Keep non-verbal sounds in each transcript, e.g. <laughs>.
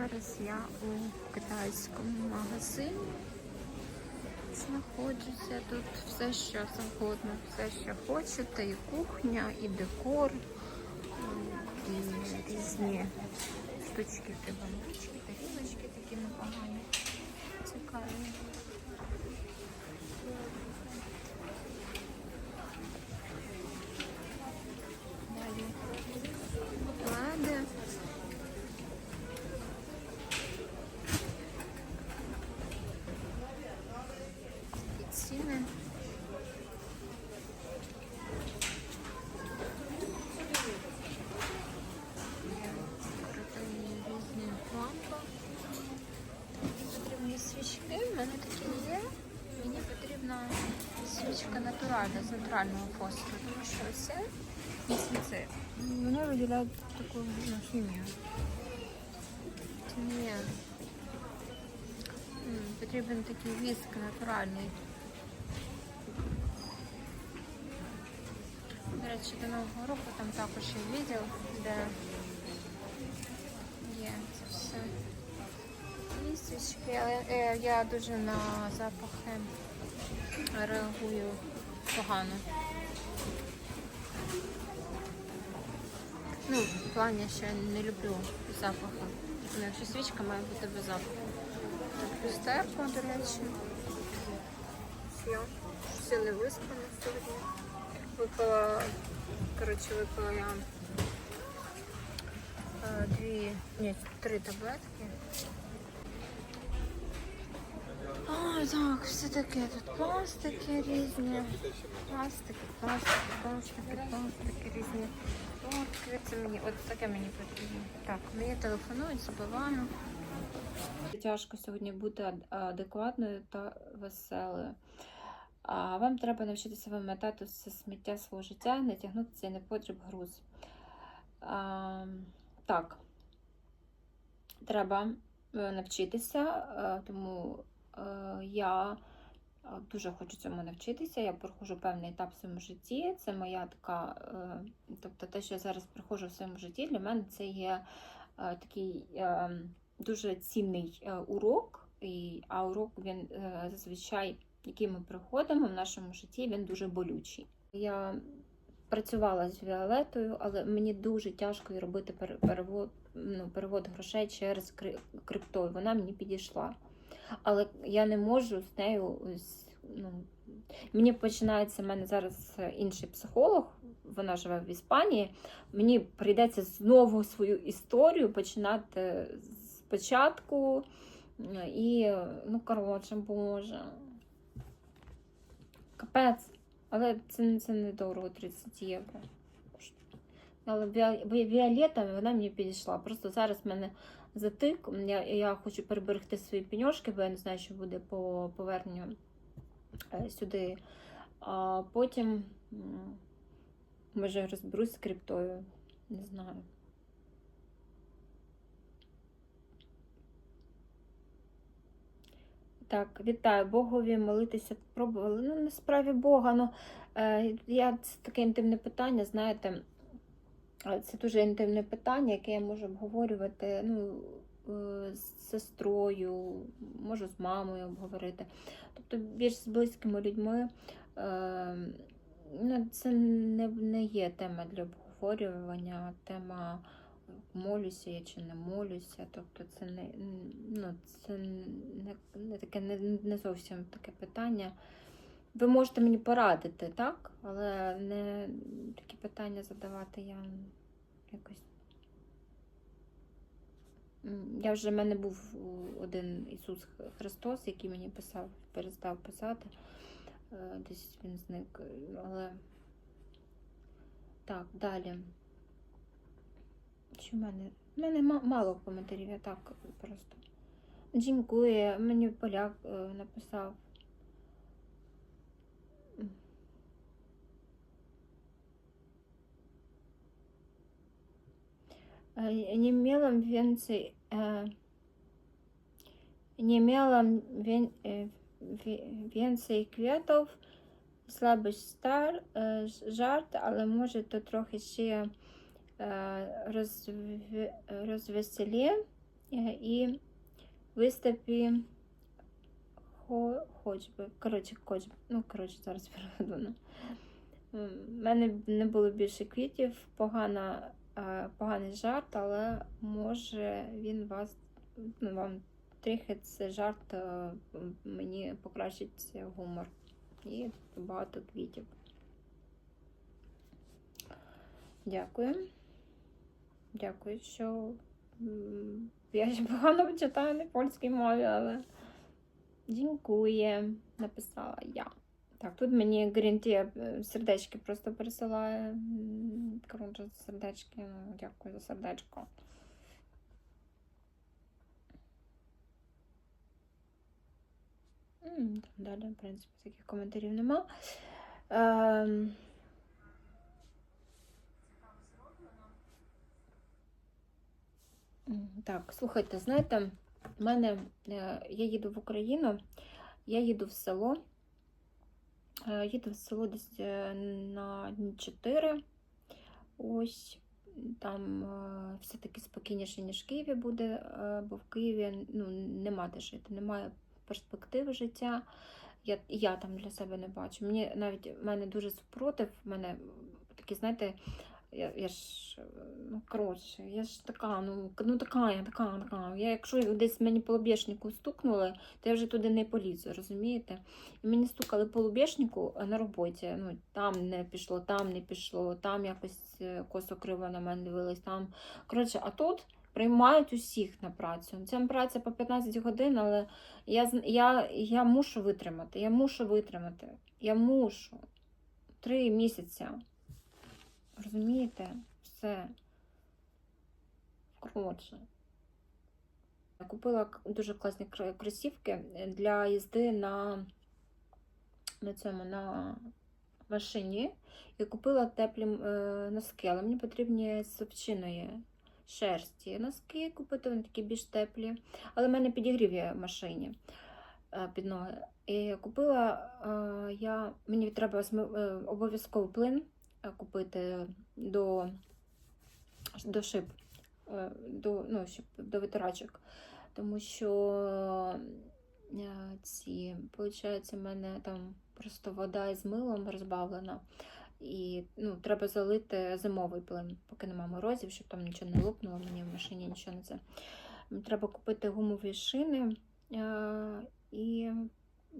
Зараз я у китайському магазині знаходжуся. Тут все, що завгодно, все, що хочете, і кухня, і декор, і різні штучки, трибаночки, тарілочки такі непогані, цікаві. Далі лади. І ціни. Крутені різні лампи. Потрібні свічки, в мене такі є. Мені потрібна з натурального фосфору, тому що оце місяці. Вони виділяють таку ну, хімію. Ні. Потрібен такий віск натуральний. До речі, до Нового року там також є відділ, де є це все. І свічки, але е, я дуже на запахи реагую погано. Ну, в плані, я не люблю запахи. Ну, Якщо свічка має бути без запаху. Так, люстерко, до речі. Все. Все не виспано сьогодні. Випила, коротше, випила я е, дві, ні, три таблетки. Так, все таке тут пластики різні. Пластики, пластики, пластики, пластики різні. От, це мені, от таке мені потрібно. Так, мені телефонують, забиваю. Тяжко сьогодні бути адекватною та веселою. А вам треба навчитися вимикати все сміття свого життя, не тягнути цей непотріб груз. А, так, треба е, навчитися, е, тому я е, дуже хочу цьому навчитися. Я проходжу певний етап в своєму житті. Це моя така, е, тобто те, що я зараз проходжу в своєму житті, для мене це є е, такий е, дуже цінний е, урок. А урок він е, зазвичай, який ми проходимо в нашому житті, він дуже болючий. Я працювала з Віолетою, але мені дуже тяжко робити пере- перевод, ну, перевод грошей через кри- криптою. Вона мені підійшла. Але я не можу з нею. Ну, мені починається в мене зараз інший психолог, вона живе в Іспанії. Мені прийдеться знову свою історію починати спочатку. І, ну, коротше, боже. Капець. Але це, це недорого 30 євро. Але Віолета, вона мені підійшла. Просто зараз в мене затик. Я, я хочу переберегти свої пеньошки, бо я не знаю, що буде по поверненню е, сюди. А потім, може, розберусь з криптою. Не знаю. Так, вітаю Богові, молитися пробували. Ну, на справі Бога. Ну, е, я, це таке інтимне питання, знаєте, це дуже інтимне питання, яке я можу обговорювати ну, е, з сестрою, можу з мамою обговорити. Тобто більш з близькими людьми. Е, ну, це не, не є тема для обговорювання, тема молюся я чи не молюся. Тобто це не, ну, це не, не таке не, не зовсім таке питання. Ви можете мені порадити, так? Але не такі питання задавати я якось. Я вже в мене був один Ісус Христос, який мені писав, перестав писати. Е, Десь він зник. Але так, далі. Що в мене? В мене мало коментарів, я так просто. Дякує, мені поляк е, написав. Więcej kwiatów. Słaby star, e, żart, ale może to trochę się e, rozwi- rozweselię. Е, І виступі хо, хоч би. Коротше, хоч би. Ну, коротше, зараз <laughs> переведу. У мене не було більше квітів, погана, поганий жарт, але може він вас ну, вам трохи цей жарт е, мені покращить гумор. І багато квітів. Дякую. Дякую, що я ще погано читаю на польській мові, але дякую, написала я. Так, тут мені Грінті сердечки просто присилає. М, Коротше, сердечки. ну, Дякую за сердечко. Там далі, в принципі, таких коментарів нема. Ем... Так, слухайте, знаєте, в мене е, я їду в Україну, я їду в село. Е, Їду в село десь е, на дні 4. Ось там е, все-таки спокійніше, ніж в Києві буде, бо в Києві ну, нема де жити, немає перспективи життя. Я, я там для себе не бачу. Мені навіть в мене дуже супротив, в мене такі, знаєте, я, я ж, е, ну, коротше, я ж така, ну, ну така, я така, така. Я, якщо десь мені по лобешнику стукнули, то я вже туди не полізу, розумієте? І мені стукали по лобешнику на роботі. Ну, там не пішло, там не пішло, там якось е, косо криво на мене дивились, там. Коротше, а тут приймають усіх на працю. Це праця по 15 годин, але я, я, я мушу витримати, я мушу витримати. Я мушу. Три місяці. Розумієте? Все. Коротше. Купила дуже класні кросівки для їзди на, на цьому на машині. І купила теплі е, носки, але мені потрібні з овчиної шерсті носки купити, вони такі більш теплі. Але в мене підігрів є в машині е, під ноги. І купила е, я, мені треба обов'язково плин купити до, до шиб, е, до, ну, щоб, до витирачок. Тому що е, ці, виходить, у мене там просто вода із милом розбавлена. І ну, треба залити зимовий плин, поки нема морозів, щоб там нічого не лопнуло, мені в машині нічого не це. Треба купити гумові шини. е, І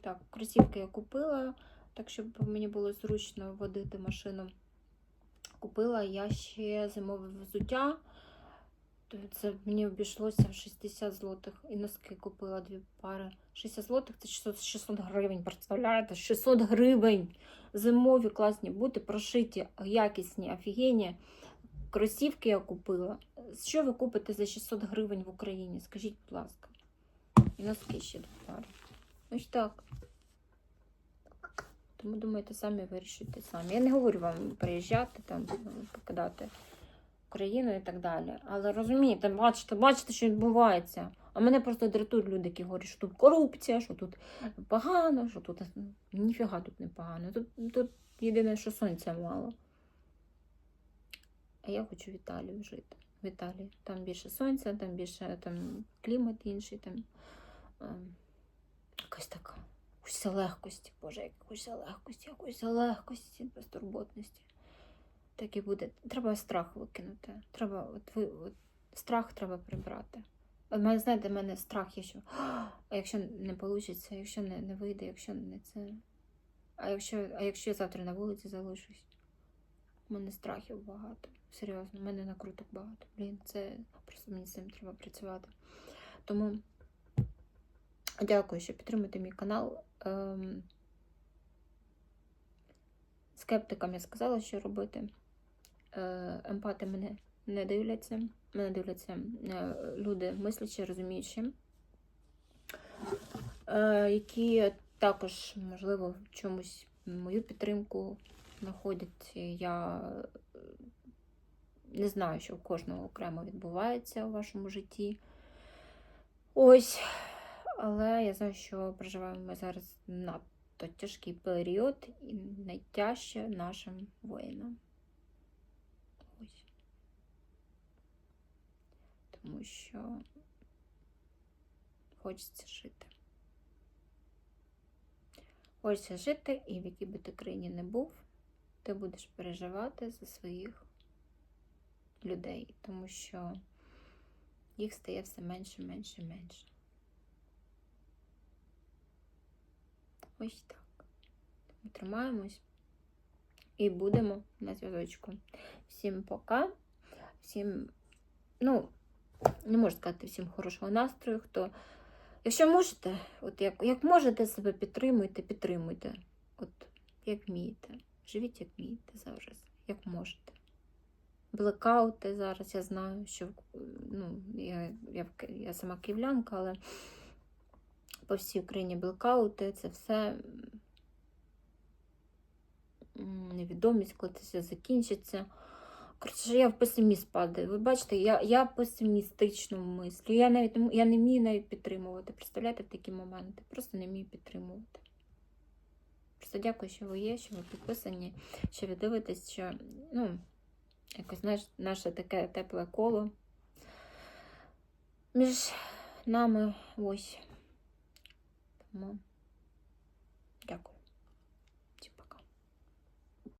так, кросівки я купила, так щоб мені було зручно водити машину. Купила я ще зимове взуття. Це мені обійшлося в 60 злотих. І носки купила дві пари. 60 злотих це 600, 600 гривень. Представляєте? 600 гривень. Зимові класні бути, прошиті, якісні, офігенні. Кросівки я купила. Що ви купите за 600 гривень в Україні? Скажіть, будь ласка. І носки ще дві пари. Ось так. Тому думайте, самі вирішуйте самі. Я не говорю вам приїжджати, там, покидати Україну і так далі. Але розумієте, бачите, бачите, що відбувається. А мене просто дратують люди, які говорять, що тут корупція, що тут погано, що тут ніфіга тут не погано. Тут, тут єдине, що сонця мало. А я хочу в Італії жити. В Італії. Там більше сонця, там більше там, клімат інший, там ем, якась така. Хочеться легкості, Боже, хочеться легкості, хочеться легкості, безтурботності. Так і буде. Треба страх викинути. Треба, от ви, от, страх треба прибрати. У мене, знаєте, в мене страх є, що а якщо не вийде, якщо не, не вийде, якщо не це. А якщо, а якщо я завтра на вулиці залишусь? У мене страхів багато. Серйозно, у мене накруток багато. Блін, це просто мені з цим треба працювати. Тому дякую, що підтримуєте мій канал. Ем... Скептикам я сказала, що робити. Е, Емпати мене не дивляться. Мене дивляться е, люди мислячі, розуміючі, е, які також, можливо, в чомусь мою підтримку знаходять. Я не знаю, що в кожного окремо відбувається у вашому житті. Ось. Але я знаю, що проживаємо зараз надто тяжкий період і найтяжче нашим воїнам. Тому що хочеться жити. Хочеться жити, і в якій би ти країні не був, ти будеш переживати за своїх людей, тому що їх стає все менше, менше, менше. Ось так. Ми тримаємось і будемо на зв'язочку. Всім пока. Всім, ну, не можу сказати всім хорошого настрою. Хто, якщо можете, от як, як можете себе підтримуйте, підтримуйте. От як вмієте. Живіть, як вмієте зараз, як можете. Блекаути зараз, я знаю, що ну, я, я, я сама київлянка, але по всій Україні блекаути це все невідомість, коли це все закінчиться. Коротше, я в песиміст падаю. Ви бачите, я, я песимістично мислю. Я навіть я не вмію навіть підтримувати. Представляєте, такі моменти. Просто не вмію підтримувати. Просто дякую, що ви є, що ви підписані, що ви дивитесь, що ну, якось знаєш, наше таке тепле коло. Між нами ось. Тому